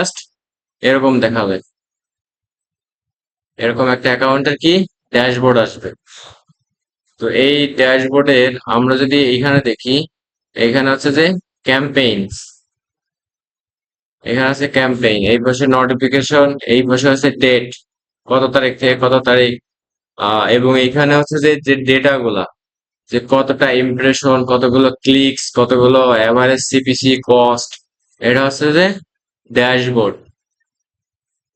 Just এরকম দেখাবে এরকম একটা অ্যাকাউন্টের কি? ড্যাশবোর্ড আসবে। তো এই ড্যাশবোর্ডের আমরা যদি এইখানে দেখি, এখানে হচ্ছে যে ক্যাম্পেইনস। এখানে আছে ক্যাম্পেইন। এই পাশে নোটিফিকেশন এই পাশে হচ্ছে ডেট কত তারিখ থেকে কত তারিখ এবং এখানে হচ্ছে যে যে ডেটা গুলা যে কতটা ইমপ্রেশন কতগুলো ক্লিকস কতগুলো এভারেজ সিপিসি কস্ট এটা হচ্ছে যে ড্যাশবোর্ড।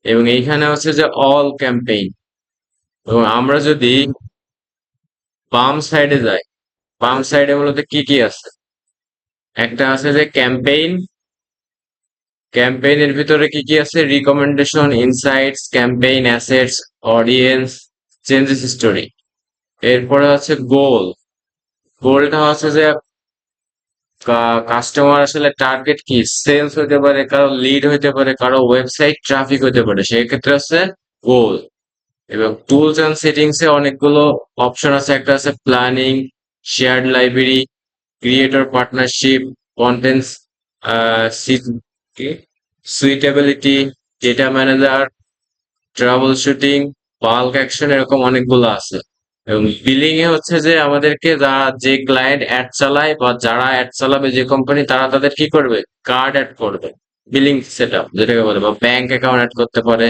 এবং এইখানে হচ্ছে যে অল ক্যাম্পেইন এবং আমরা যদি বাম সাইডে যাই, বাম সাইডে মূলত কি কি আছে? একটা আছে যে ক্যাম্পেইন ক্যাম্পেইনের ভিতরে কি কি আছে? Recommendation insights campaign assets audience changes story এরপরে হচ্ছে গোল গোলটা হচ্ছে যে কাস্টমার আসলে টার্গেট কি? সেলস হতে পারে, কারও লিড হতে পারে, কারও ওয়েবসাইট ট্রাফিক হতে পারে। সেই ক্ষেত্রে হচ্ছে গোল এবং টুলস এন্ড সেটিংস এ অনেকগুলো অপশন আছে। একটা আছে planning shared library creator partnership contents suitability data manager troubleshooting bulk action এরকম অনেকগুলো আছে। বিলিং এ হচ্ছে যে আমাদেরকে যারা যে ক্লায়েন্ট অ্যাড চালায় বা যারা অ্যাড চালাবে যে কোম্পানি তারা তাদের কি করবে? কার্ড অ্যাড করবে। বিলিং সেট আপ যেটাকে বলে, বা ব্যাংক অ্যাকাউন্ট অ্যাড করতে পারে।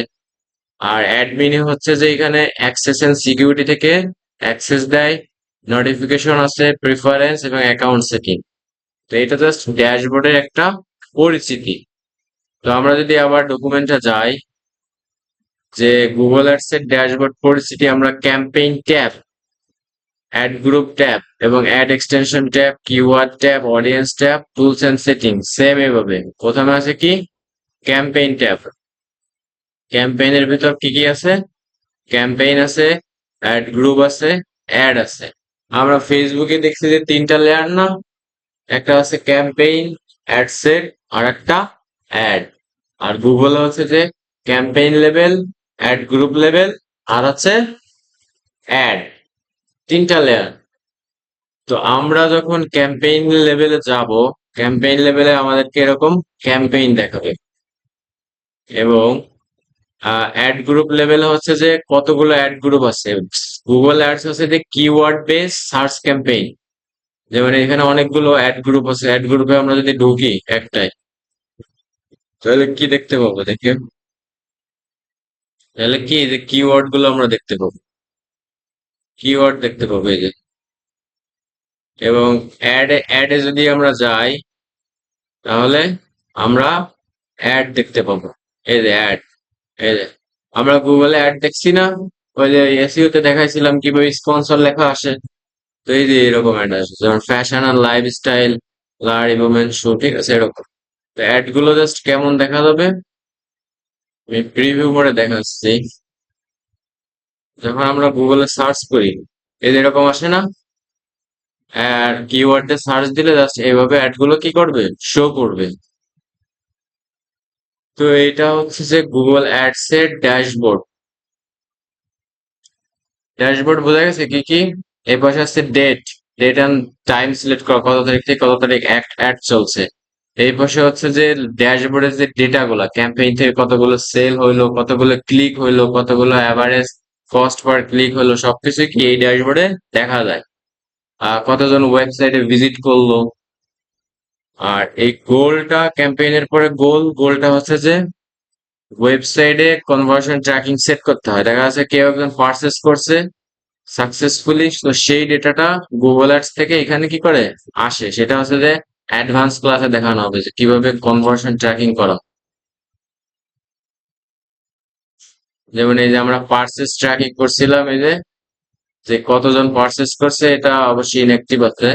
আর অ্যাডমিনে হচ্ছে যে এখানে অ্যাক্সেস এন্ড সিকিউরিটি থেকে অ্যাক্সেস দেয় নোটিফিকেশন আছে প্রিফারেন্স এবং অ্যাকাউন্ট সেটিং তো এটা জাস্ট ড্যাশবোর্ডের একটা পরিচিতি। তো আমরা যদি আবার ডকুমেন্টটা যাই, যে গুগল অ্যাডস এর ড্যাশবোর্ড পরিচিতি, আমরা campaign tab ad group tab এবং ad extension tab keyword tab audience tab tools and setting same এভাবে। প্রথমে আছে কি? ক্যাম্পেইন ট্যাব ক্যাম্পেইনের ভিতর কি কি আছে? ক্যাম্পেইন আছে অ্যাড গ্রুপ আছে অ্যাড আছে। আমরা ফেসবুকে দেখছি যে তিনটা লেয়ার না? একটা আছে ক্যাম্পেইন অ্যাড সেট আর একটা অ্যাড আর গুগলে হচ্ছে যে campaign level ad group level আর আছে অ্যাড তিনটা লেয়ার তো আমরা যখন ক্যাম্পেইন লেভেলে যাব ক্যাম্পেইন লেভেলে আমাদেরকে এরকম ক্যাম্পেইন দেখাবে। এবং অ্যাড গ্রুপ লেভেলে হচ্ছে যে কতগুলো অ্যাড গ্রুপ আছে। গুগল অ্যাডস হচ্ছে যে কিওয়ার্ড বেস সার্চ ক্যাম্পেইন যেমন এখানে অনেকগুলো অ্যাড গ্রুপ আছে। অ্যাড গ্রুপে আমরা যদি ঢুকি একটাই তাহলে কি দেখতে পাবো দেখে? তাহলে কি? যে কিওয়ার্ডগুলো আমরা দেখতে পাবো। কিওয়ার্ড দেখতে পাবো এই যে। এবং অ্যাড অ্যাডে যদি আমরা যাই, তাহলে আমরা অ্যাড দেখতে পাবো। এই যে অ্যাড এই যে। আমরা গুগলে অ্যাড দেখছি না, ওই যে এসইও তে দেখাইছিলাম কীভাবে স্পন্সর লেখা আসে। তো এই যে এরকম অ্যাড আসে, যেমন ফ্যাশন আর লাইফস্টাইল লার্জ উমেন শো ঠিক আছে, এরকম। তো অ্যাডগুলো জাস্ট কেমন দেখা যাবে? আমি প্রিভিউ করে দেখাচ্ছি। যখন আমরা গুগলে সার্চ করি, এই এরকম আসে না? আর কিওয়ার্ডে সার্চ দিলে জাস্ট এইভাবে অ্যাডগুলো কি করবে? শো করবে। তো এটা হচ্ছে যে গুগল অ্যাডস এর ড্যাশবোর্ড ড্যাশবোর্ড বোঝা গেছে কি কি? এই পাশে আছে date date and time select করা, কত তারিখ থেকে কত তারিখ অ্যাড চলছে। এই পাশে হচ্ছে যে ড্যাশবোর্ডের যে ডেটা গুলা ক্যাম্পেইন থেকে কতগুলো সেল হইল, কতগুলো ক্লিক হইল, কতগুলো অ্যাভারেজ কস্ট পার ক্লিক হলো সবকিছু কি এই ড্যাশবোর্ডে দেখা যায়। আর কতজন ওয়েবসাইটে ভিজিট করল? আর এই গোলটা ক্যাম্পেইনের পরে গোল গোলটা হচ্ছে যে ওয়েবসাইটে কনভার্সন ট্র্যাকিং সেট করতে হয়। দেখা যাচ্ছে কেউ একজন পারচেস করছে সাকসেসফুলি তো সেই ডেটাটা গুগল অ্যাডস থেকে এখানে কি করে? আসে। সেটা হচ্ছে যে অ্যাডভান্স ক্লাসে দেখানো হবে যে কীভাবে কনভার্সন ট্র্যাকিং করা যেমন এই যে আমরা পার্সেস ট্র্যাকিং করছিলাম, এই যে যে কতজন পার্সেস করছে, এটা অবশ্যই ইনঅ্যাক্টিভ আছে।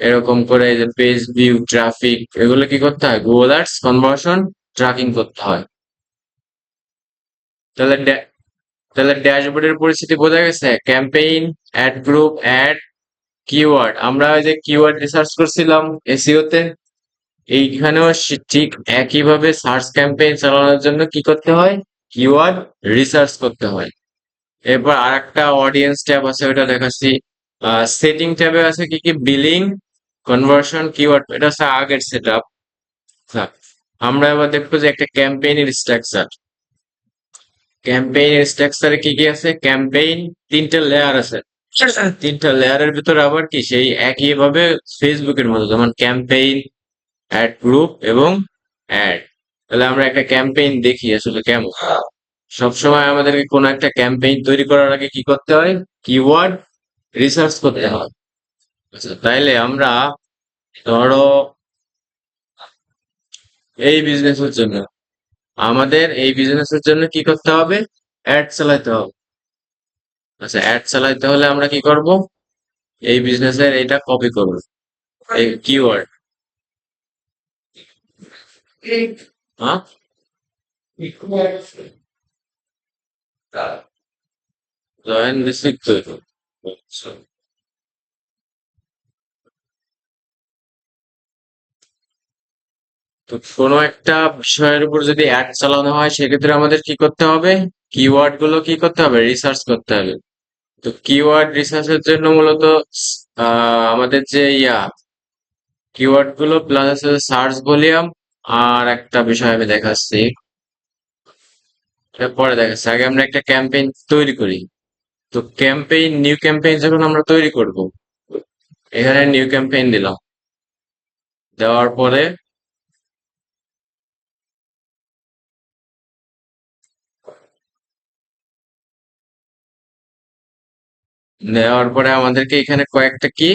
এরকম করে এই যে পেজ ভিউ ট্রাফিক এগুলো কি করতে হয়? গুগল অ্যাডস কনভার্সন ট্র্যাকিং করতে হয়। তাহলে তাহলে ড্যাশবোর্ডের পরিস্থিতি বোঝা গেছে? Campaign ad group ad keyword আমরা ওই যে কিওয়ার্ড রিসার্চ করছিলাম এসইও তে, এইখানেও ঠিক একইভাবে সার্চ ক্যাম্পেইন চালানোর জন্য কি করতে হয়? কিওয়ার্ড রিসার্চ করতে হয়। এরপর আর একটা অডিয়েন্স ট্যাব আছে ওটা দেখাচ্ছি। সেটিং ট্যাবে আছে কি কি? বিলিং কনভার্সন কিওয়ার্ড এটা হচ্ছে আগের সেট আপ আমরা এবার দেখব যে একটা ক্যাম্পেইনের স্ট্রাকচার ক্যাম্পেইনের স্ট্রাকচারে কি কি আছে? ক্যাম্পেইন তিনটা লেয়ার আছে। তিনটা লেয়ারের ভিতরে আবার কি? সেই একই ভাবে ফেসবুকের মতো, যেমন ক্যাম্পেইন অ্যাড গ্রুপ এবং অ্যাড তাহলে আমরা একটা ক্যাম্পেইন দেখি আসলে কেমন। সবসময় আমাদেরকে কোনো একটা ক্যাম্পেইন তৈরি করার আগে কি করতে হয়? কিওয়ার্ড রিসার্চ করতে হয়। আচ্ছা তাইলে আমরা ধরো এই বিজনেসের জন্য, আমাদের এই বিজনেসের জন্য কি করতে হবে? অ্যাড চালাতে হবে। আচ্ছা অ্যাড চালাতে হলে আমরা কি করব? এই বিজনেসের এটা কপি করব। এই কিওয়ার্ড হ্যাঁ জয়েন রিসিভ আচ্ছা তো কোনো একটা বিষয়ের উপর যদি অ্যাড চালানো হয় সেক্ষেত্রে আমাদের কি করতে হবে? কিওয়ার্ডগুলো কি করতে হবে? রিসার্চ করতে হবে। তো কিওয়ার্ড রিসার্চের জন্য মূলত আহ, আমাদের যে ইয়া কিওয়ার্ডগুলো প্লাস আছে সার্চ ভলিউম আর একটা বিষয় আমি দেখাচ্ছি। পরে দেখাচ্ছি। আগে আমরা একটা ক্যাম্পেইন তৈরি করি। তো ক্যাম্পেইন, নিউ ক্যাম্পেইন যখন আমরা তৈরি করব, এখানে নিউ ক্যাম্পেইন দিলাম। দেওয়ার পরে নেওয়ার পরে আমাদেরকে এখানে কয়েকটা কি?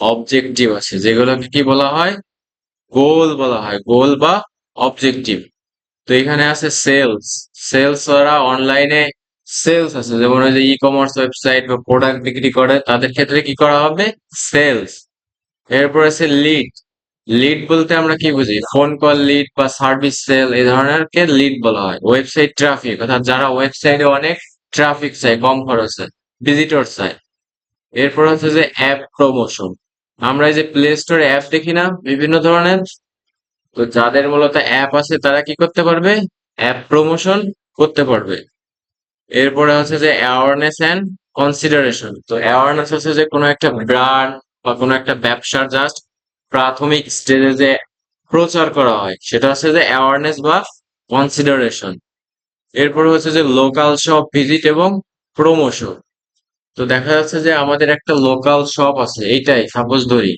অবজেক্টিভ আছে, যেগুলোকে কি বলা হয়? গোল বলা হয়, গোল বা অবজেক্টিভ। তো এখানে আছে সেলস। সেলস ওরা অনলাইনে সেলস আছে। যেমন ওই যে ই কমার্স ওয়েবসাইট বা প্রোডাক্ট বিক্রি করে, তাদের ক্ষেত্রে কি করা হবে? সেলস। এরপর আছে লিড লিড বলতে আমরা কি বুঝি? ফোন কল লিড বা সার্ভিস সেল এই ধরনের কে লিড বলা হয়। ওয়েবসাইট ট্রাফিক অর্থাৎ যারা ওয়েবসাইটে অনেক ট্রাফিক চায়, কম খরচে ভিজিটর চায়। এরপর হচ্ছে যে অ্যাপ প্রমোশন আমরা এই যে প্লে স্টোরে অ্যাপ দেখি না, বিভিন্ন ধরনের, তো যাদের মূলত অ্যাপ আছে তারা কি করতে পারবে? অ্যাপ প্রমোশন করতে পারবে। এরপরে হচ্ছে যে অ্যাওয়ারনেস অ্যান্ড কনসিডারেশন তো অ্যাওয়ারনেস হচ্ছে যে কোনো একটা ব্র্যান্ড বা কোনো একটা ব্যবসার জাস্ট প্রাথমিক স্টেজে যে প্রচার করা হয়, সেটা হচ্ছে যে অ্যাওয়ারনেস বা কনসিডারেশন এরপর হচ্ছে যে লোকাল শপ ভিজিট এবং প্রমোশন তো দেখা যাচ্ছে যে আমাদের একটা লোকাল শপ আছে, এইটাই সাপোজ ধরি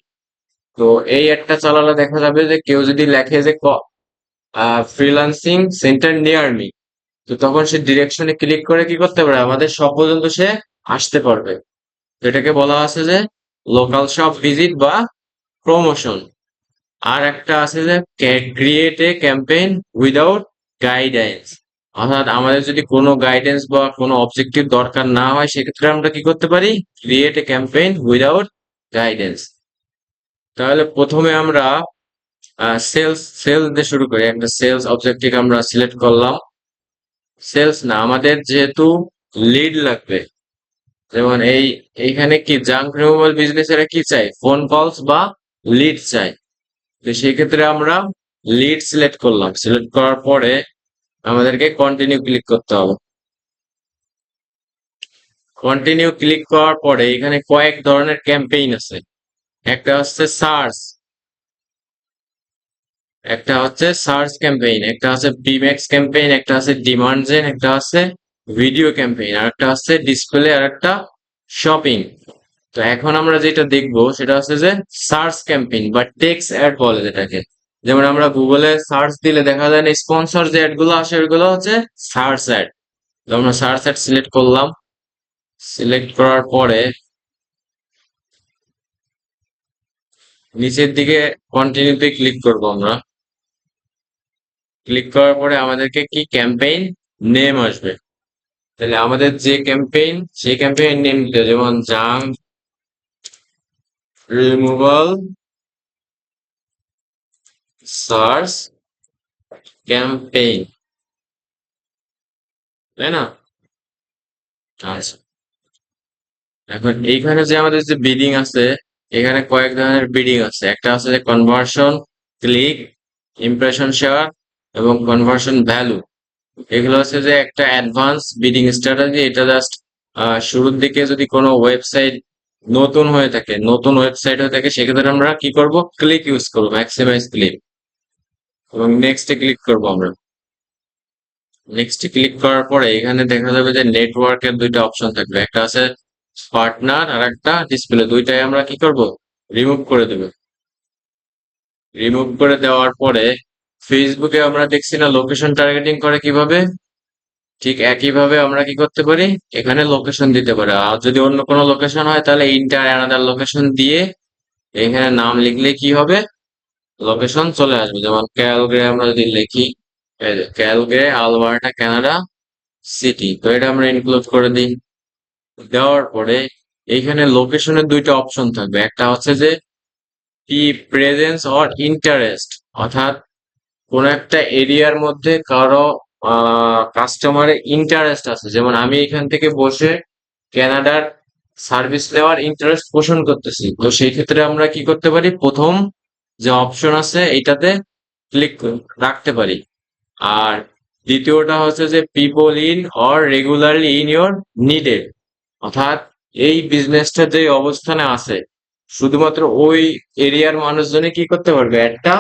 তো এই একটা চালালে দেখা যাবে যে কেউ যদি লেখে যে ফ্রিল্যান্সিং সেন্টার নিয়ার মি তো তখন সে ডিরেকশনে ক্লিক করে কি করতে পারে? আমাদের শপ পর্যন্ত সে আসতে পারবে। এটাকে বলা আছে যে লোকাল শপ ভিজিট বা প্রমোশন আর একটা আছে যে create a campaign without guidance অর্থাৎ আমাদের যদি কোনো গাইডেন্স বা কোনো অবজেক্টিভ দরকার না হয়, সেক্ষেত্রে আমরা কি করতে পারি? Create a campaign without guidance তাহলে প্রথমে আমরা সেলস সেলস দিয়ে শুরু করি। একটা সেলস অবজেক্টিভ আমরা সিলেক্ট করলাম। সেলস না, আমাদের যেহেতু লিড লাগবে। যেমন এই, এইখানে কি জাঙ্ক রিমুভাল বিজনেস এরা কি চাই ফোন কলস বা লিড চাই তো সেই ক্ষেত্রে আমরা লিড সিলেক্ট করলাম। সিলেক্ট করার পরে আমাদেরকে কন্টিনিউ ক্লিক করতে হবে। কন্টিনিউ ক্লিক করার পরে এখানে কয়েক ধরনের ক্যাম্পেইন আছে। একটা হচ্ছে সার্চ একটা হচ্ছে সার্চ ক্যাম্পেইন একটা হচ্ছে বিম্যাক্স ক্যাম্পেইন একটা আছে ডিমান্ড জেন একটা আছে ভিডিও ক্যাম্পেইন আর একটা হচ্ছে ডিসপ্লে আর একটা শপিং তো এখন আমরা যেটা দেখব সেটা হচ্ছে যে সার্চ ক্যাম্পেইন বা টেক্স অ্যাড বলে যেটাকে। যেমন আমরা গুগলে সার্চ দিলে দেখা যায় না স্পন্সর যে অ্যাডগুলো আসে, ওইগুলো হচ্ছে সার্চ অ্যাড তো আমরা সার্চ অ্যাড সিলেক্ট করলাম। সিলেক্ট করার পরে নিচের দিকে কন্টিনিউতে ক্লিক করব আমরা। ক্লিক করার পরে আমাদেরকে কি? ক্যাম্পেইন নেম আসবে। তাহলে আমাদের যে ক্যাম্পেইন সেই ক্যাম্পেইন নেম দিতে। যেমন জাং রিমুভাল সার্চ ক্যাম্পেইন তাই না? আচ্ছা। এখন এইখানে যে আমাদের যে বিডিং আছে, এখানে কয়েক ধরনের বিডিং আছে। একটা আছে যে কনভার্সন ক্লিক ইমপ্রেশন শেয়ার এবং কনভার্সন ভ্যালু এগুলো হচ্ছে যে একটা অ্যাডভান্স বিডিং স্ট্র্যাটেজি এটা জাস্ট শুরুর দিকে যদি কোনো ওয়েবসাইট নতুন হয়ে থাকে, নতুন ওয়েবসাইট হয়ে থাকে, সেক্ষেত্রে আমরা কি করব? ক্লিক ইউজ করব ম্যাক্সিমাইজ ক্লিক এবং নেক্সটে ক্লিক করব আমরা। নেক্সটে ক্লিক করার পরে এখানে দেখা যাবে যে নেটওয়ার্কের দুইটা অপশন থাকবে। একটা আছে পার্টনার আর একটা ডিসপ্লে দুইটাই আমরা কি করব? রিমুভ করে দেব। রিমুভ করে দেওয়ার পরে ফেসবুকে আমরা দেখছি না লোকেশন টার্গেটিং করে কীভাবে? ঠিক একইভাবে আমরা কি করতে পারি? এখানে লোকেশন দিতে পারি। আর যদি অন্য কোনো লোকেশন হয় তাহলে ইন্টার অ্যানাদার লোকেশন দিয়ে এখানে নাম লিখলে কি হবে? লোকেশন চলে আসবে, যেমন ক্যালগ্রে আমরা যদি লিখি ক্যালগ্রে আলবার্টা কানাডা সিটি তো এটা আমরা ইনক্লুড করে দিই। দেওয়ার পরে এইখানে লোকেশনের দুইটা অপশন থাকবে। একটা হচ্ছে যে কি প্রেজেন্স অর ইন্টারেস্ট অর্থাৎ কোন একটা এরিয়ার মধ্যে কারও কাস্টমারের ইন্টারেস্ট আছে। যেমন আমি এখান থেকে বসে ক্যানাডার সার্ভিস নেওয়ার ইন্টারেস্ট পোষণ করতেছি। তো সেই ক্ষেত্রে আমরা কি করতে পারি? প্রথম যে অপশন আছে, এইটাতে ক্লিক রাখতে পারি। আর দ্বিতীয়টা হচ্ছে যে people in or regularly in your needed অর্থাৎ এই বিজনেসটা যে অবস্থানে আছে, শুধুমাত্র ওই এরিয়ার মানুষজনই কি করতে পারবে? একটা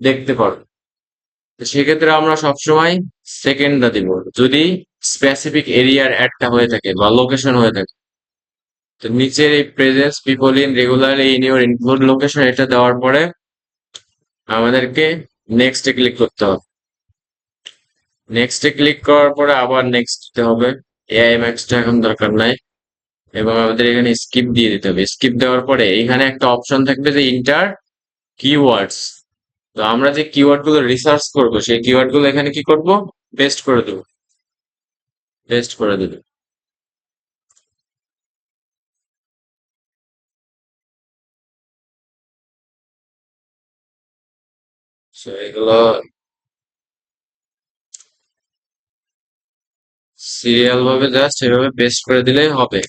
দেখতে পারবে। সেক্ষেত্রে আমরা সবসময় সেকেন্ডটা দিব। যদি স্পেসিফিক এরিয়ার অ্যাডটা হয়ে থাকে বা লোকেশন হয়ে থাকে। তো নিচের এই presence people in regularly in your include location এটা দেওয়ার পরে আমাদেরকে নেক্সটে ক্লিক করতে হবে। নেক্সটে ক্লিক করার পরে আবার নেক্সট দিতে হবে। এআই ম্যাক্সটা এখন দরকার নাই। এবং আমাদের এখানে স্কিপ দিয়ে দিতে হবে। স্কিপ দেওয়ার পরে এখানে একটা অপশন থাকবে যে ইন্টার কিওয়ার্ডস তো আমরা যে কিওয়ার্ডগুলো রিসার্চ করব, সেই কিওয়ার্ডগুলো এখানে কি করব? পেস্ট করে দেবো। পেস্ট করে দেব। So, এগুলো সিরিয়াল ভাবে জাস্ট এভাবে পেস্ট করে দিলেই হবে।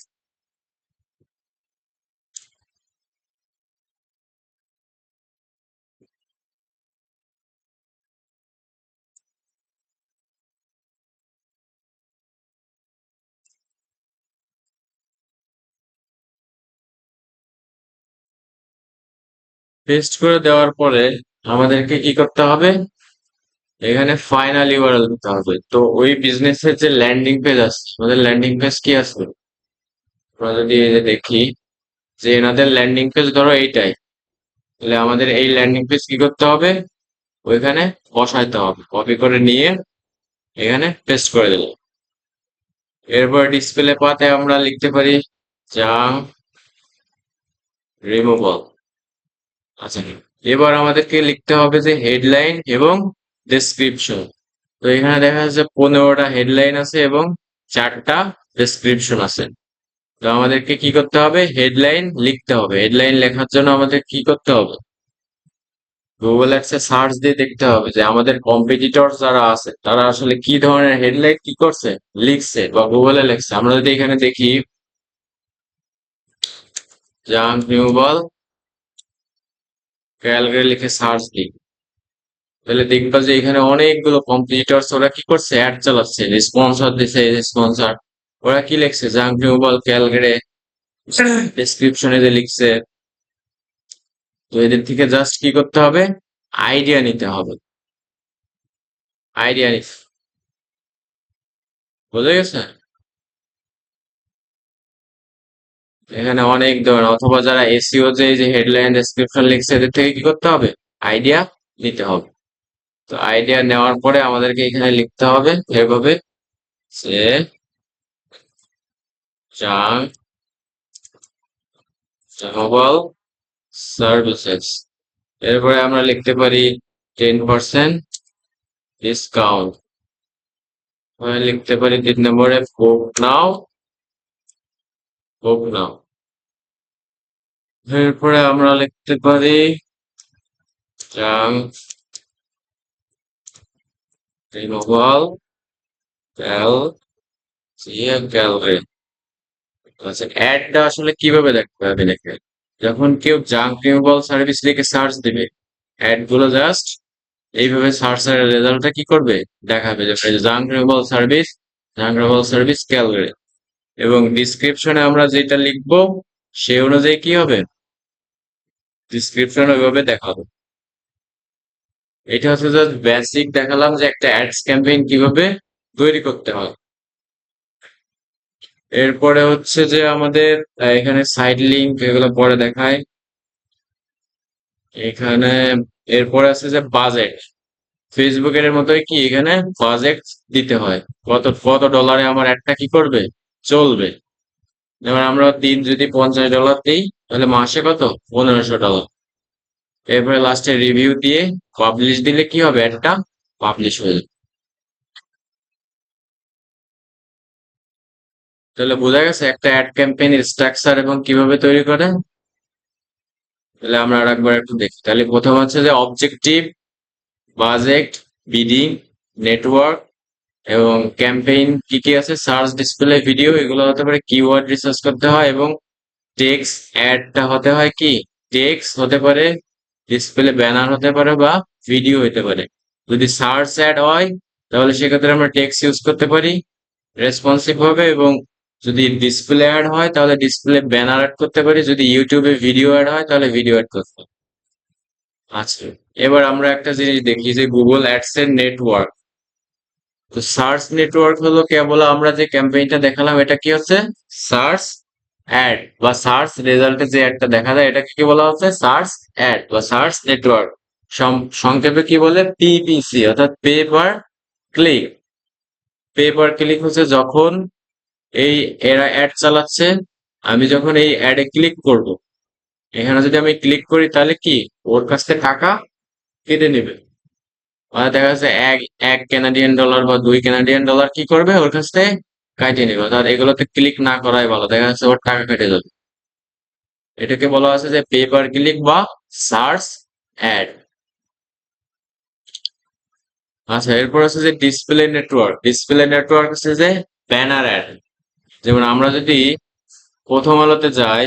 পেস্ট করে দেওয়ার পরে আমাদেরকে কি করতে হবে? এখানে ফাইনাল ইউআরএল দিতে হবে। তো ওই বিজনেসের যে ল্যান্ডিং পেজ আছে আমাদের ল্যান্ডিং পেজ কি আছে আমরা যদি এই যে দেখি যে এনাদের ল্যান্ডিং পেজ ধরো এইটাই, তাহলে আমাদের এই ল্যান্ডিং পেজ কি করতে হবে? ওইখানে বসাইতে হবে। কপি করে নিয়ে এখানে পেস্ট করে দিল এরপর ডিসপ্লে পাতে আমরা লিখতে পারি জাং রিমুভাল আচ্ছা এবার আমাদেরকে লিখতে হবে যে হেডলাইন এবং ডেসক্রিপশন তো এখানে দেখা যাচ্ছে পনেরোটা হেডলাইন আছে এবং চারটা ডেসক্রিপশন আছে। তো আমাদেরকে কি করতে হবে? হেডলাইন লিখতে হবে। হেডলাইন লেখার জন্য আমাদের কি করতে হবে? গুগল অ্যাপসে সার্চ দিয়ে দেখতে হবে যে আমাদের কম্পিটিটর যারা আছে, তারা আসলে কি ধরনের হেডলাইন কি করছে, লিখছে বা গুগলে লিখছে। আমরা যদি এখানে দেখি জাঙ্ক রিমুভাল ক্যালগরি লিখে সার্চ দিই। তাহলে দেখবা যে এখানে অনেকগুলো কম্পিটিটরস ওরা কি করছে? অ্যাড চালাচ্ছে। স্পন্সর দিছে স্পন্সর ওরা কি লিখছে? জাঙ্ক রিমুভাল ক্যালগরে ডেসক্রিপশনে যে লিখছে। তো এদের থেকে জাস্ট কি করতে হবে? আইডিয়া নিতে হবে। আইডিয়া নিতে বুঝে গেছে? এখানে অনেক ধরনের, অথবা যারা এসিও যে যে হেডলাইন ডেসক্রিপশন লিখছে, এদের থেকে কি করতে হবে? আইডিয়া নিতে হবে। তো আইডিয়া নেওয়ার পরে আমাদেরকে এখানে লিখতে হবে এভাবে যে মোবাইল সার্ভিসেস এরপরে আমরা লিখতে পারি টেন পার্সেন্ট ডিসকাউন্ট লিখতে পারি তিন নম্বরে বুক নাও বুক নাও এরপরে আমরা লিখতে পারি জাং রিমুভাল ক্যাল গ্যালারি আচ্ছা অ্যাডটা আসলে কীভাবে দেখতে হবে দেখে যখন কেউ জাঙ্ক রিমুভাল সার্ভিস লিখে সার্চ দিবে অ্যাডগুলো জাস্ট এইভাবে সার্চের রেজাল্টটা কি করবে? দেখাবে যে junk removal service junk removal service Calgary এবং ডিসক্রিপশনে আমরা যেটা লিখব সেই অনুযায়ী কি হবে? ডিসক্রিপশন ওইভাবে দেখাবে। এটা হচ্ছে জাস্ট বেসিক দেখালাম যে একটা অ্যাডস ক্যাম্পেইন কীভাবে তৈরি করতে হয়। এরপরে হচ্ছে যে আমাদের এখানে সাইড লিংক এগুলো পরে দেখায় এখানে, এরপরে আছে যে বাজেট ফেসবুকের মতোই কি এখানে বাজেট দিতে হয়? কত কত ডলারে আমার একটা কি করবে? চলবে। যেমন আমরা দিন যদি পঞ্চাশ ডলার দিই, তাহলে মাসে কত? পনেরোশো ডলার এরপরে লাস্টে রিভিউ দিয়ে পাবলিশ দিলে কি হবে? একটা পাবলিশ হয়ে যাবে। তাহলে বোঝা গেছে একটা অ্যাড ক্যাম্পেইনের স্ট্রাকচার এবং কীভাবে তৈরি করে? তাহলে আমরা আর একবার একটু দেখি। তাহলে প্রথম হচ্ছে যে অবজেক্টিভ বাজেট বিডিং নেটওয়ার্ক এবং ক্যাম্পেইন কি কি আছে? সার্চ ডিসপ্লে, ভিডিও, এগুলো হতে পারে কিওয়ার্ড রিসার্চ করতে হয় এবং টেক্স অ্যাডটা হতে হয় কি? টেক্স হতে পারে ডিসপ্লে ব্যানার হতে পারে বা ভিডিও হতে পারে। যদি সার্চ অ্যাড হয়, তাহলে সেক্ষেত্রে আমরা টেক্স ইউজ করতে পারি রেসপন্সিভ হবে এবং যদি ডিসপ্লে অ্যাড হয়, তাহলে ডিসপ্লে ব্যানার অ্যাড করতে পারি। যদি ইউটিউবে ভিডিও অ্যাড হয়, তাহলে ভিডিও অ্যাড করতে আচ্ছা এবার আমরা একটা জিনিস দেখি যে গুগল অ্যাডস এর নেটওয়ার্ক তো সার্চ নেটওয়ার্ক হলো কেবল আমরা যে ক্যাম্পেইনটা দেখালাম, এটা কি হচ্ছে? সার্চ অ্যাড বা সার্চ রেজাল্টে যে একটা দেখা যায়, এটাকে কি বলা হচ্ছে? সার্চ অ্যাড বা সার্চ নেটওয়ার্ক। সংক্ষেপে কি বলে? পিপিসি অর্থাৎ pay per click. Pay per click হচ্ছে যখন এই এরা অ্যাড চালাচ্ছে, আমি যখন এই অ্যাডে ক্লিক করব। এখানে যদি আমি ক্লিক করি, তাহলে কি? ওর কাছ থেকে টাকা কেটে নেবে। দেখা যাচ্ছে এক এক কানাডিয়ান ডলার বা দুই কানাডিয়ান ডলার কি করবে? ওর কাছ থেকে কাটিয়ে নেবে। অর্থাৎ এগুলোতে ক্লিক না করাই ভালো। দেখা যাচ্ছে ওর টাকা কেটে যাবে। এটাকে বলা আছে যে পেপার ক্লিক বা সার্চ অ্যাড আচ্ছা এরপর আছে যে ডিসপ্লে নেটওয়ার্ক ডিসপ্লে নেটওয়ার্ক আছে যে ব্যানার অ্যাড যেমন আমরা যদি প্রথম আলোতে যাই,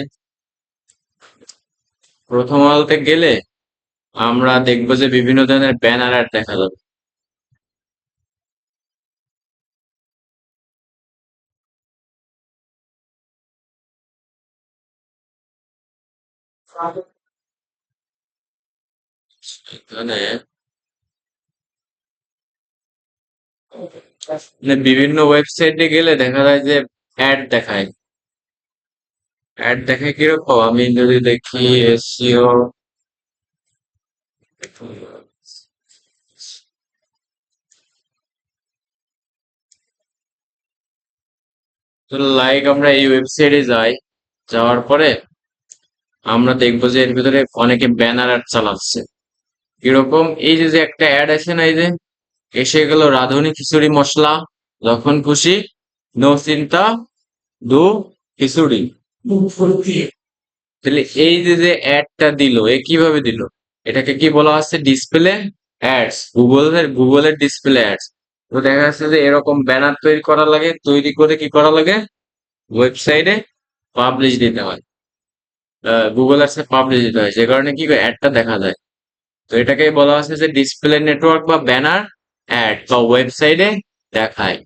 প্রথম আলোতে গেলে আমরা দেখব যে বিভিন্ন ধরনের ব্যানার অ্যাড দেখা যাবে। এখানে মানে বিভিন্ন ওয়েবসাইটে গেলে দেখা যায় যে অ্যাড দেখায়। অ্যাড দেখায় কীরকম? আমি যদি দেখি এসিও তো লাইক আমরা এই ওয়েবসাইটে যাই, যাওয়ার পরে আমরা দেখব যে এর ভিতরে অনেকে ব্যানার অ্যাড চালাচ্ছে। কীরকম? এই যে যে একটা অ্যাড আছে না, এই যে, এসে গেল রাঁধুনি খিচুড়ি মশলা যখন খুশি, নো চিন্তা, দু খিচুড়ি। তাহলে এই যে যে অ্যাডটা দিল, এ কীভাবে দিল? এটাকে কি বলা হচ্ছে? ডিসপ্লে অ্যাডস গুগলের গুগলের ডিসপ্লে অ্যাডস তো দেখা যাচ্ছে যে এরকম ব্যানার তৈরি করা লাগে, তৈরি করে কি করা লাগে? ওয়েবসাইটে পাবলিশ দিতে হয়। গুগল অ্যাডসে পাবলিশ দিতে হয়। যে কারণে কি অ্যাডটা দেখা যায়। তো এটাকে বলা হচ্ছে যে ডিসপ্লে নেটওয়ার্ক বা ব্যানার অ্যাড বা ওয়েবসাইটে দেখায়।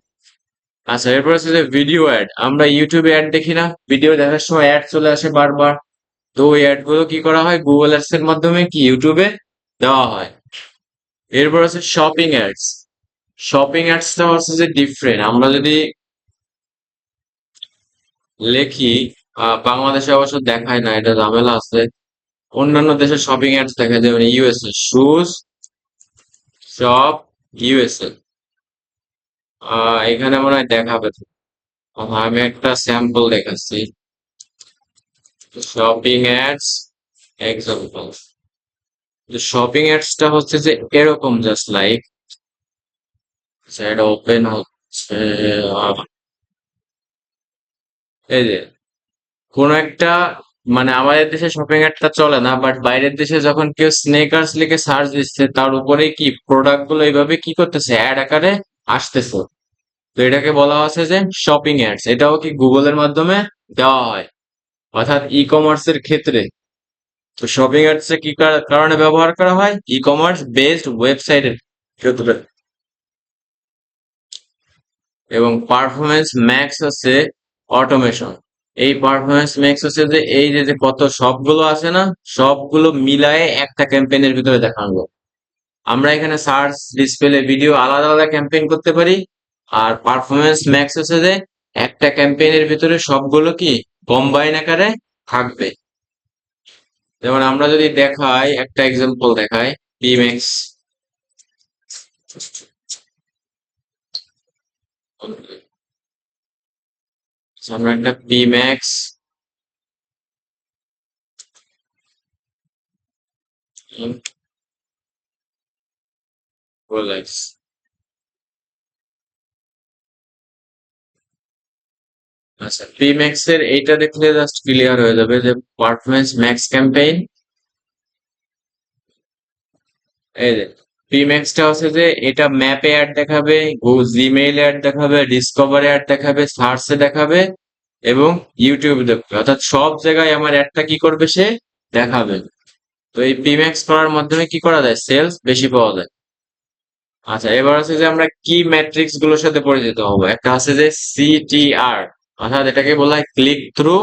আচ্ছা এরপর হচ্ছে যে ভিডিও অ্যাড আমরা ইউটিউবে অ্যাড দেখি না। ভিডিও দেখার সময় অ্যাড চলে আসে বারবার। তো ওই অ্যাডগুলো কি করা হয়? গুগল অ্যাডস এর মাধ্যমে কি? ইউটিউবে দেওয়া হয়। এরপর হচ্ছে শপিং অ্যাডস শপিং অ্যাডসটা হচ্ছে যে ডিফারেন্ট আমরা যদি লেখি বাংলাদেশে অবশ্য দেখায় না, এটা ঝামেলা আছে। অন্যান্য দেশের শপিং অ্যাডস দেখায় যেমন ইউএসএ শুজ শপ ইউএসএ এখানে মনে হয় দেখাবে। আমি একটা স্যাম্পল দেখাচ্ছি। শপিং অ্যাডস এক্সাম্পল শপিং অ্যাডসটা হচ্ছে যে এরকম জাস্ট লাইক এটা ওপেন হচ্ছে এই যে, কোন একটা মানে আমাদের দেশে শপিং অ্যাডটা চলে না বাট বাইরের দেশে যখন কেউ স্নেকার্স লিখে সার্চ দিচ্ছে, তার উপরে কি প্রোডাক্টগুলো এইভাবে কি করতেছে? অ্যাড আকারে আসতেছে। তো এটাকে বলা হচ্ছে যে শপিং অ্যাডস এটাও কি গুগলের মাধ্যমে দেওয়া হয়? অর্থাৎ ই কমার্সের ক্ষেত্রে, তো শপিং অ্যাডস কি কার- কারণে ব্যবহার করা হয়? ই কমার্স বেসড ওয়েবসাইটের ক্ষেত্রে। এবং পারফরমেন্স ম্যাক্স আছে অটোমেশন এই পারফরমেন্স ম্যাক্স হচ্ছে যে, এই যে যে কত সবগুলো আছে না, সবগুলো মিলায়ে একটা ক্যাম্পেইনের ভিতরে দেখানো। আমরা এখানে সার্চ ডিসপ্লে ভিডিও আলাদা আলাদা ক্যাম্পেইন করতে পারি। আর পারফরমেন্স ম্যাক্স হচ্ছে যে, একটা ক্যাম্পেইনের ভিতরে সবগুলো কি কম্বাইন আকারে থাকবে। যেমন আমরা যদি দেখাই, একটা এক্সাম্পল দেখাই পিম্যাক্স আমরা একটা পিম্যাক্স Rolex আচ্ছা পিম্যাক্স এর এইটা দেখলে জাস্ট ক্লিয়ার হয়ে যাবে যে পারফরমেন্স ম্যাক্স ক্যাম্পেইন এই যে পিম্যাক্সটা হচ্ছে যে এটা ম্যাপে অ্যাড দেখাবে জিমেইল অ্যাড দেখাবে ডিসকভারে অ্যাড দেখাবে সার্চে দেখাবে এবং ইউটিউবে দেখাবে। অর্থাৎ সব জায়গায় আমার অ্যাডটা কি করবে সে দেখাবে। তো এই পিম্যাক্স করার মাধ্যমে কি করা যায়? সেলস বেশি পাওয়া যায়। আচ্ছা এবার আছে যে আমরা কি ম্যাট্রিক্সগুলোর সাথে পরিচিত হব? একটা আছে যে সিটিআর অর্থাৎ এটাকে বলা হয় ক্লিক থ্রু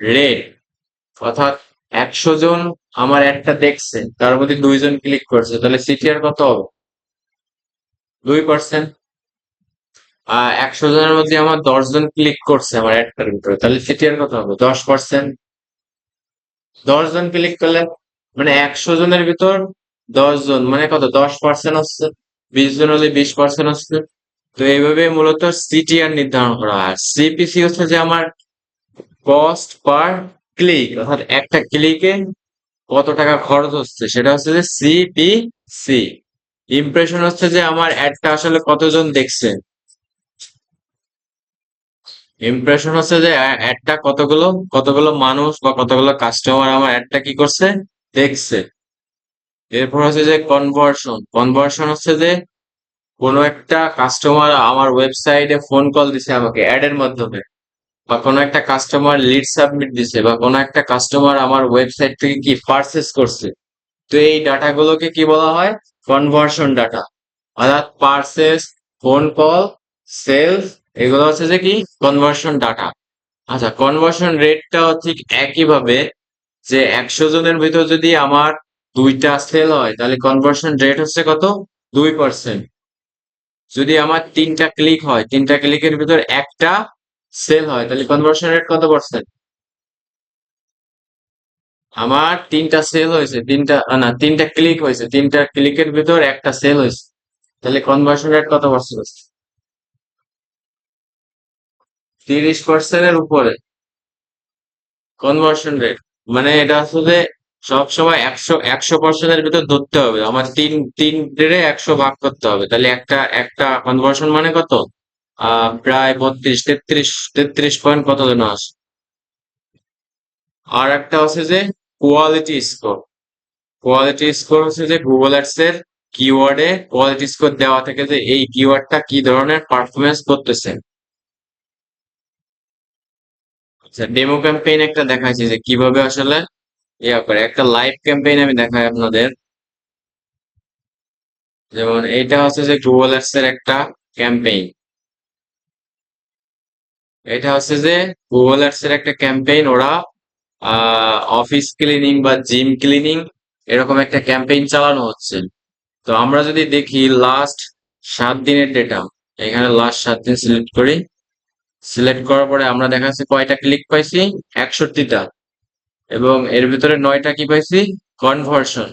রেট অর্থাৎ একশো জন আমার একটা দেখছে, তার মধ্যে দুইজন ক্লিক করছে, তাহলে সিটিআর কত হবে? দুই পার্সেন্ট আহ একশো জনের মধ্যে আমার দশ জন ক্লিক করছে আমার একটার ভিতরে, তাহলে সিটিআর কত হবে? দশ পার্সেন্ট দশ জন ক্লিক করলে মানে একশো জনের ভিতর দশ জন মানে কত? দশ পার্সেন্ট হচ্ছে, বিশ জন হলে বিশ পার্সেন্ট হচ্ছে। তো এইভাবে মূলত সিটিআর নির্ধারণ করা হয়। সিপিসি হচ্ছে যে আমার কস্ট পার ক্লিক অর্থাৎ একটা ক্লিকে কত টাকা খরচ হচ্ছে, সেটা হচ্ছে যে সিপিসি ইমপ্রেশন হচ্ছে যে আমার অ্যাডটা আসলে কতজন দেখছে। ইমপ্রেশন হচ্ছে যে অ্যাডটা কতগুলো কতগুলো মানুষ বা কতগুলো কাস্টমার আমার অ্যাডটা কি করছে, দেখছে। এরপর হচ্ছে যে কনভার্সন কনভার্সন হচ্ছে যে কোনো একটা কাস্টমার আমার ওয়েবসাইটে ফোন কল দিছে আমাকে অ্যাড এর মাধ্যমে। বা কোনো একটা কাস্টমার লিড সাবমিট দিছে, বা কোনো একটা কাস্টমার আমার ওয়েবসাইট থেকে কি পারচেস করছে। তো এই ডাটাগুলোকে কি বলা হয়? কনভার্সন ডাটা অর্থাৎ পারচেস ফোন কল সেলস এগুলো হচ্ছে যে কি? কনভার্সন ডাটা আচ্ছা কনভার্সন রেটটাও ঠিক একইভাবে যে একশো জনের ভিতর যদি আমার দুইটা সেল হয়, তাহলে কনভার্সন রেট হচ্ছে কত? দুই পার্সেন্ট যদি আমার তিনটা ক্লিক হয়, তিনটা ক্লিকের ভিতর একটা সেল হয়, তাহলে কনভার্সন রেট কত পার্সেন্ট আমার তিনটা সেল হয়েছে, তিনটা না, তিনটা ক্লিক হয়েছে, তিনটা ক্লিকের ভিতর একটা সেল হয়েছে, তাহলে কনভার্সন রেট কত পার্সেন্ট তিরিশ পার্সেন্টের উপরে কনভার্সন রেট মানে এটা আসলে সবসময় একশো একশো পার্সেন্টের ভিতর ধরতে হবে। আমার তিন তিন রে একশো ভাগ করতে হবে। তাহলে একটা একটা কনভার্সন মানে কত? প্রায় বত্রিশ, তেত্রিশ তেত্রিশ পয়েন্ট কত যেন আসে আর একটা হচ্ছে যে কোয়ালিটি স্কোর কোয়ালিটি স্কোর হচ্ছে যে গুগল অ্যাডস এর কিওয়ার্ডে কোয়ালিটি স্কোর দেওয়া থেকে যে এই কিওয়ার্ডটা কি ধরনের পারফরমেন্স করতেছে। আচ্ছা ডেমো ক্যাম্পেইন একটা দেখাচ্ছি যে কীভাবে আসলে ইয়া করে একটা লাইভ ক্যাম্পেইন আমি দেখাই আপনাদের। যেমন এইটা হচ্ছে যে গুগল অ্যাডস এর একটা ক্যাম্পেইন এটা হচ্ছে যে গুগল অ্যাডস এর একটা ক্যাম্পেইন ওরা অফিস ক্লিনিং বা জিম ক্লিনিং এরকম একটা ক্যাম্পেইন চালানো হচ্ছে। তো আমরা যদি দেখি লাস্ট সাত দিনের ডেটা এখানে লাস্ট সাত দিন সিলেক্ট করি। সিলেক্ট করার পরে আমরা দেখা যাচ্ছে কয়টা ক্লিক পাইছি? একষট্টিটা। এবং এর ভিতরে নয়টা কি পাইছি? কনভার্সন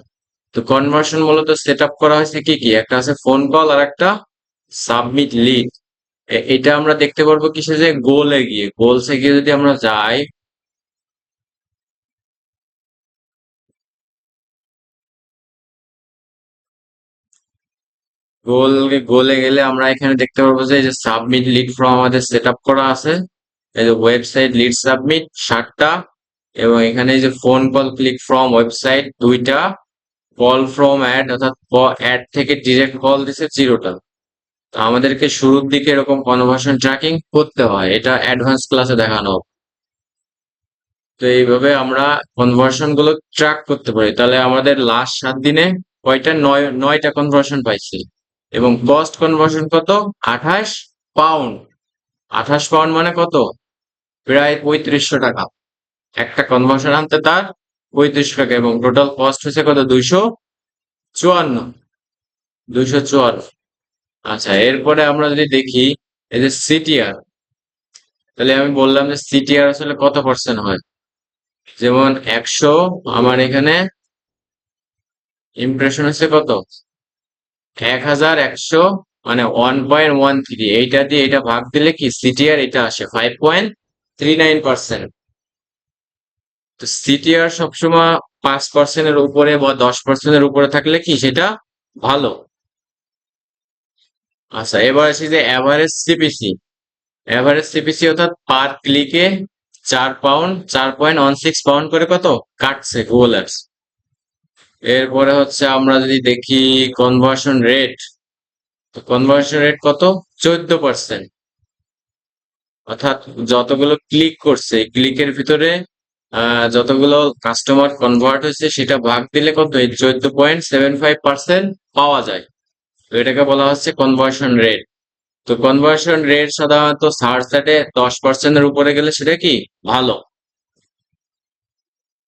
তো কনভার্সন মূলত সেট করা হয়েছে কি কি? একটা আছে ফোন কল আর একটা সাবমিট লিড এটা আমরা দেখতে পারব কিসে যে গোলে গিয়ে। গোলসে গিয়ে যদি আমরা যাই গোল গোলে গেলে আমরা এখানে দেখতে পারব যে যে সাবমিট লিড ফর্ম আমাদের সেট করা আছে। এই যে ওয়েবসাইট লিড সাবমিট সাতটা। এবং এখানে যে phone call click from website দুইটা কল ফ্রম অ্যাড অর্থাৎ অ্যাড থেকে ডিরেক্ট কল দিছে জিরোটা তো আমাদেরকে শুরুর দিকে এরকম কনভার্সন ট্র্যাকিং করতে হয়। এটা অ্যাডভান্স ক্লাসে দেখানো। তো এইভাবে আমরা কনভার্সনগুলো ট্র্যাক করতে পারি। তাহলে আমাদের লাস্ট সাত দিনে কয়টা, নয়, নয়টা কনভার্সন পাইছি। এবং কস্ট কনভার্সন কত? আঠাশ পাউন্ড আঠাশ পাউন্ড মানে কত? প্রায় পঁয়ত্রিশশো টাকা। একটা কনভার্সন আনতে তার পঁয়ত্রিশ টাকা এবং টোটাল কস্ট হচ্ছে কত? দুইশো চুয়ান্ন। দুইশো চুয়ান্ন। আচ্ছা এরপরে আমরা যদি দেখি, এই যে সিটিআর তাহলে আমি বললাম যে সিটিআর আসলে কত পার্সেন্ট হয়? যেমন একশো, আমার এখানে ইমপ্রেশন হচ্ছে কত? এক হাজার একশো মানে ওয়ান পয়েন্ট ওয়ান থ্রি এইটা দিয়ে এটা ভাগ দিলে কি? সিটিআর এটা আসে five point three nine percent তো সিটিআর সবসময় পাঁচ পার্সেন্টের উপরে বা দশ পার্সেন্টের উপরে থাকলে কি সেটা ভালো? আচ্ছা এবার আসি যে অ্যাভারেজ সিপিসি অ্যাভারেজ সিপিসি অর্থাৎ পার ক্লিকে চার পাউন্ড চার পয়েন্ট ওয়ান সিক্স পাউন্ড করে কত? কাটছে গুগল অ্যাপস এরপরে হচ্ছে আমরা যদি দেখি কনভার্সন রেট তো কনভার্সন রেট কত? চোদ্দ পার্সেন্ট অর্থাৎ যতগুলো ক্লিক করছে ক্লিকের ভিতরে যতগুলো কাস্টমার কনভার্ট হয়েছে, সেটা ভাগ দিলে কত? এই চোদ্দ পয়েন্ট সেভেন ফাইভ পার্সেন্ট পাওয়া যায়। তো এটাকে বলা হচ্ছে কনভার্সন রেট তো কনভার্সন রেট সাধারণত সার্চ স্যাটে দশ পার্সেন্টের উপরে গেলে সেটা কি? ভালো।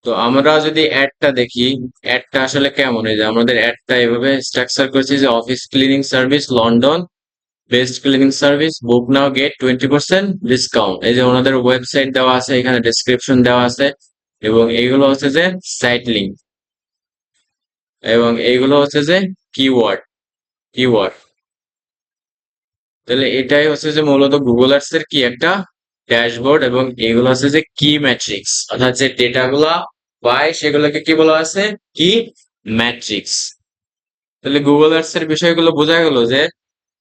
তো আমরা যদি অ্যাডটা দেখি অ্যাডটা আসলে কেমন? এই যে আমাদের অ্যাডটা এভাবে স্ট্রাকচার করেছি যে office cleaning service London best cleaning service book now get twenty percent discount এই যে ওনাদের ওয়েবসাইট দেওয়া আছে, এখানে ডেসক্রিপশন দেওয়া আছে, এবং এইগুলো হচ্ছে যে সাইট লিঙ্ক এবং এইগুলো হচ্ছে যে কিওয়ার্ড কিওয়ার্ড তাহলে এটাই হচ্ছে যে মূলত গুগল আর্টস এর কি একটা ড্যাশবোর্ড এবং এগুলো হচ্ছে যে কি ম্যাট্রিক্স অর্থাৎ যে ডেটাগুলা পায়, সেগুলোকে কি বলা আছে কি ম্যাট্রিক্স তাহলে গুগল আর্টস এর বিষয়গুলো বোঝা গেল যে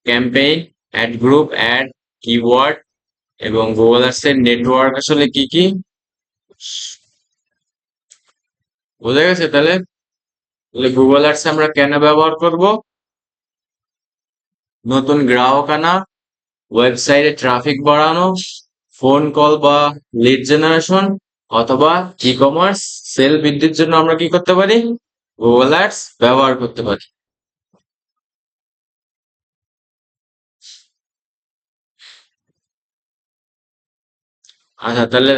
campaign ad group ad keyword এবং গুগল এর নেটওয়ার্ক আসলে কি কি? বোঝা গেছে তাহলে? তাহলে গুগল আর্টস আমরা কেন ব্যবহার করব? নতুন গ্রাহক আনা ওয়েবসাইটে ট্রাফিক বাড়ানো ফোন কল বা লিড জেনারেশন অথবা ই কমার্স সেল বৃদ্ধির জন্য আমরা কি করতে পারি? গুগল অ্যাডস ব্যবহার করতে পারি। আচ্ছা তাহলে